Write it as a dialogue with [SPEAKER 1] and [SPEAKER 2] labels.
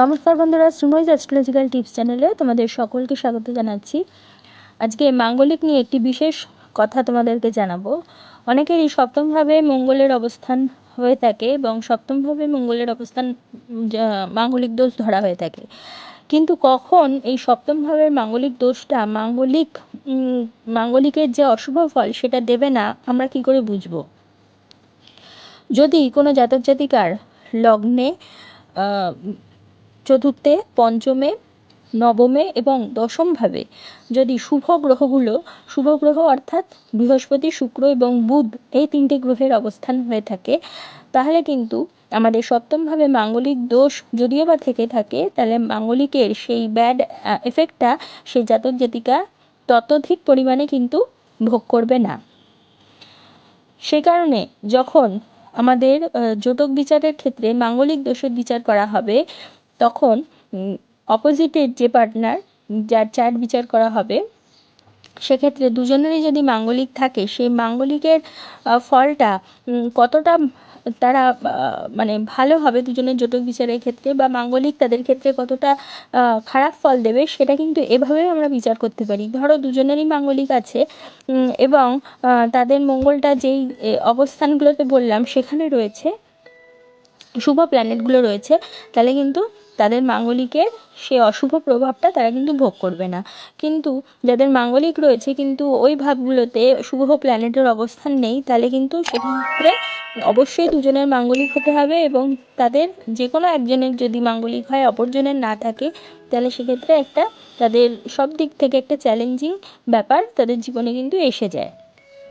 [SPEAKER 1] নমস্কার বন্ধুরা সুমইজ astrological tips চ্যানেলে তোমাদের সকলকে স্বাগত জানাচ্ছি। আজকে মাঙ্গলিক নিয়ে একটি বিশেষ কথা তোমাদেরকে জানাব। অনেকেরই সপ্তমভাবে মঙ্গলের অবস্থান হয়ে থাকে এবং সপ্তমভাবে মঙ্গলের অবস্থান মাঙ্গলিক দোষ ধরা হয়ে থাকে। কিন্তু কখন এই সপ্তমভাবের মাঙ্গলিক দোষটা, মাঙ্গলিক মাঙ্গলিকের যে অশুভ ফল সেটা দেবে না, আমরা কি করে বুঝব? যদি কোনো জাতক জাতিকার লগ্নে চতুর্থে, পঞ্চমে, নবমে এবং দশমভাবে। যদি শুভ গ্রহগুলো, শুভ গ্রহ অর্থাৎ বৃহস্পতি, শুক্র এবং বুধ এই তিনটে গ্রহের অবস্থান হয়ে থাকে, তাহলে কিন্তু আমাদের সপ্তমভাবে মাঙ্গলিক দোষ যদিও বা থেকে থাকে, তাহলে মাঙ্গলিকের সেই ব্যাড এফেক্টটা সেই জাতক জাতিকা ততোধিক পরিমাণে কিন্তু ভোগ করবে না। সে কারণে যখন আমাদের জোটক বিচারের ক্ষেত্রে মাঙ্গলিক দোষের বিচার করা হবে তখন অপোজিটের যে পার্টনার যার চার্ট বিচার করা হবে, সেক্ষেত্রে দুজনেরই যদি মাঙ্গলিক থাকে, সেই মাঙ্গলিকের ফলটা কতটা তারা মানে ভালো হবে দুজনের জোটক বিচারের ক্ষেত্রে বা মাঙ্গলিক তাদের ক্ষেত্রে কতটা খারাপ ফল দেবে, সেটা কিন্তু এভাবেই আমরা বিচার করতে পারি। ধরো দুজনেরই মাঙ্গলিক আছে এবং তাদের মঙ্গলটা যেই অবস্থানগুলোতে বললাম, সেখানে রয়েছে, শুভ প্ল্যানেটগুলো রয়েছে, তাহলে কিন্তু তাদের মাঙ্গলিকের সে অশুভ প্রভাবটা তারা কিন্তু ভোগ করবে না। কিন্তু যাদের মাঙ্গলিক রয়েছে, কিন্তু ওই ভাবগুলোতে শুভ প্ল্যানেটের অবস্থান নেই, তাহলে কিন্তু সেক্ষেত্রে অবশ্যই দুজনের মাঙ্গলিক হতে হবে এবং তাদের যে কোনো একজনের যদি মাঙ্গলিক হয়, অপরজনের না থাকে, তাহলে সেক্ষেত্রে একটা তাদের সব দিক থেকে একটা চ্যালেঞ্জিং ব্যাপার তাদের জীবনে কিন্তু এসে যায়।